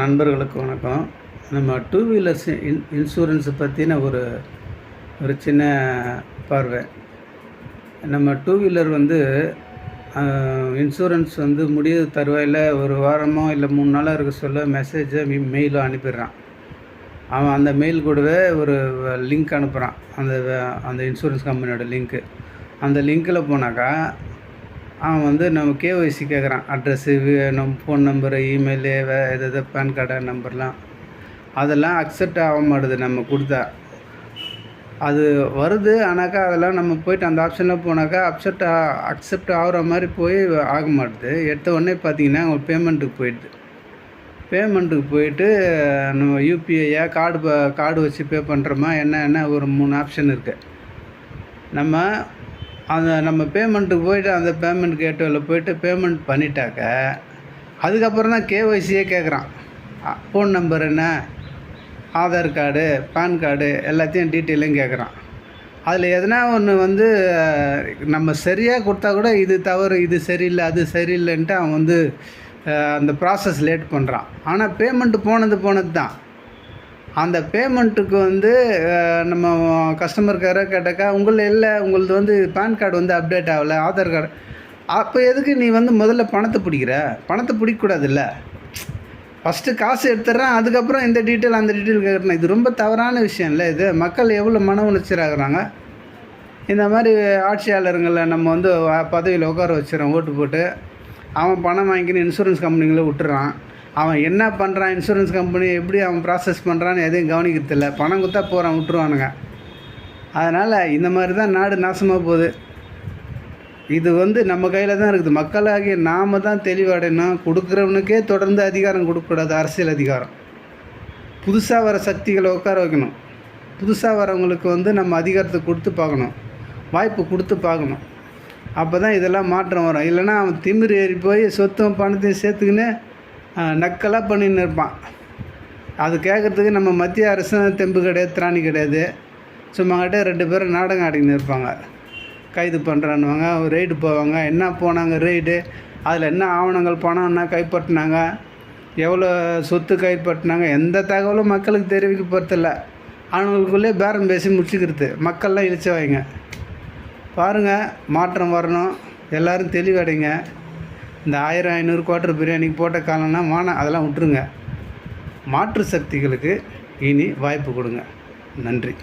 நண்பர்களுக்கு வணக்கம். நம்ம டூ வீலர்ஸ் இன் இன்சூரன்ஸை பற்றின ஒரு ஒரு சின்ன பார்வை. நம்ம டூ வீலர் வந்து இன்சூரன்ஸ் வந்து முடிய தருவாயில் ஒரு வாரமோ இல்லை மூணு நாளாக இருக்க சொல்ல மெசேஜை மெயிலோ அனுப்பிடுறான். அவன் அந்த மெயில் கூடவே ஒரு லிங்க் அனுப்புகிறான் அந்த அந்த இன்சூரன்ஸ் கம்பெனியோட லிங்க்கு அந்த லிங்க்கில் போனாக்கா அவன் வந்து நம்ம கேஒய்சி கேட்குறான் அட்ரஸ்ஸு நம்ம ஃபோன் நம்பரு இமெயிலு வே இது பேன் கார்டு நம்பர்லாம் அதெல்லாம் அக்செப்ட் ஆக மாட்டுது நம்ம கொடுத்தா. அது வருது ஆனாக்கா அதெல்லாம் நம்ம போயிட்டு அந்த ஆப்ஷனில் போனாக்கா அப்செப்ட் அக்செப்ட் ஆகிற மாதிரி போய் ஆக மாட்டுது. எடுத்த உடனே பார்த்தீங்கன்னா அவங்க பேமெண்ட்டுக்கு போயிடுது. பேமெண்ட்டுக்கு போயிட்டு நம்ம யூபிஐயா கார்டு கார்டு வச்சு பே பண்ணுறோமா என்ன என்ன ஒரு மூணு ஆப்ஷன் இருக்குது நம்ம அந்த நம்ம பேமெண்ட்டுக்கு போயிட்டு அந்த பேமெண்ட் கேட்வேல போயிட்டு பேமெண்ட் பண்ணிட்டாக்க அதுக்கப்புறம் தான் கேஒய்சியே கேட்குறான் ஃபோன் நம்பர் என்ன ஆதார் கார்டு பேன் கார்டு எல்லாத்தையும் டீட்டெயிலும் கேட்குறான் அதில் எதனா ஒன்று வந்து நம்ம சரியாக கொடுத்தா கூட இது தவறு இது சரியில்லை அது சரியில்லைன்ட்டு அவன் வந்து அந்த ப்ராசஸ் லேட் பண்ணுறான் ஆனால் பேமெண்ட்டு போனது போனது தான் அந்த பேமெண்ட்டுக்கு வந்து நம்ம கஸ்டமர் கேரை கேட்டாக்கா உங்களை இல்லை உங்களது வந்து பேன் கார்டு வந்து அப்டேட் ஆகலை ஆதார் கார்டு அப்போ எதுக்கு நீ வந்து முதல்ல பணத்தை பிடிக்கிற? பணத்தை பிடிக்கக்கூடாதுல்ல. ஃபஸ்ட்டு காசு எடுத்துட்றேன் அதுக்கப்புறம் இந்த டீட்டெயில் அந்த டீட்டெயில் கேட்குறேன் இது ரொம்ப தவறான விஷயம் இல்லை இது. மக்கள் எவ்வளோ மன உணர்ச்சியாகிறாங்க இந்த மாதிரி ஆட்சியாளருங்களை நம்ம வந்து பதவியில் உட்கார வச்சுறோம் ஓட்டு போட்டு. அவன் பணம் வாங்கிக்கின்னு இன்சூரன்ஸ் கம்பெனிகளை விட்டுறான். அவன் என்ன பண்ணுறான் இன்சூரன்ஸ் கம்பெனி எப்படி அவன் ப்ராசஸ் பண்ணுறான்னு எதையும் கவனிக்கிறதில்ல. பணம் கொடுத்தா போகிறான் விட்டுருவானுங்க. அதனால் இந்த மாதிரி தான் நாடு நாசமாக போகுது. இது வந்து நம்ம கையில் தான் இருக்குது. மக்களாகிய நாம் தான் தெளிவடையணும். கொடுக்குறவனுக்கே தொடர்ந்து அதிகாரம் கொடுக்கக்கூடாது அரசியல் அதிகாரம். புதுசாக வர சக்திகளை உட்கார வைக்கணும். புதுசாக வரவங்களுக்கு வந்து நம்ம அதிகாரத்தை கொடுத்து பார்க்கணும். வாய்ப்பு கொடுத்து பார்க்கணும். அப்போ தான் இதெல்லாம் மாற்றம் வரும். இல்லைன்னா அவன் திமிர் ஏறி போய் சொத்தும் பணத்தையும் சேர்த்துக்கின்னு நக்கலாக பண்ணின்னு இருப்பான். அது கேட்குறதுக்கு நம்ம மத்திய அரசு தெம்பு கிடையாது திராணி கிடையாது. சும்மாக்கிட்டே ரெண்டு பேரும் நாடகம் ஆடிக்கின்னு இருப்பாங்க. கைது பண்ணுறான்னுவாங்க ரெய்டு போவாங்க. என்ன போனாங்க ரெய்டு அதில் என்ன ஆவணங்கள் பணம் என்ன கைப்பற்றினாங்க. எவ்வளோ சொத்து கைப்பற்றினாங்க? எந்த தகவலும் மக்களுக்கு தெரிவிக்க போகிறதில்ல அவங்களுக்குள்ளே பேரம் பேசி முடிச்சுக்கிறது. மக்கள்லாம் இழிச்சு பாருங்கள் மாற்றம் வரணும். எல்லோரும் தெளிவடைங்க. இந்த ஆயிரம் ஐநூறு குவார்ட்டர் பிரியாணிக்கு போட்ட காலம்னா வானம் அதெல்லாம் விட்டுருங்க. மாற்று சக்திகளுக்கு இனி வாய்ப்பு கொடுங்க. நன்றி.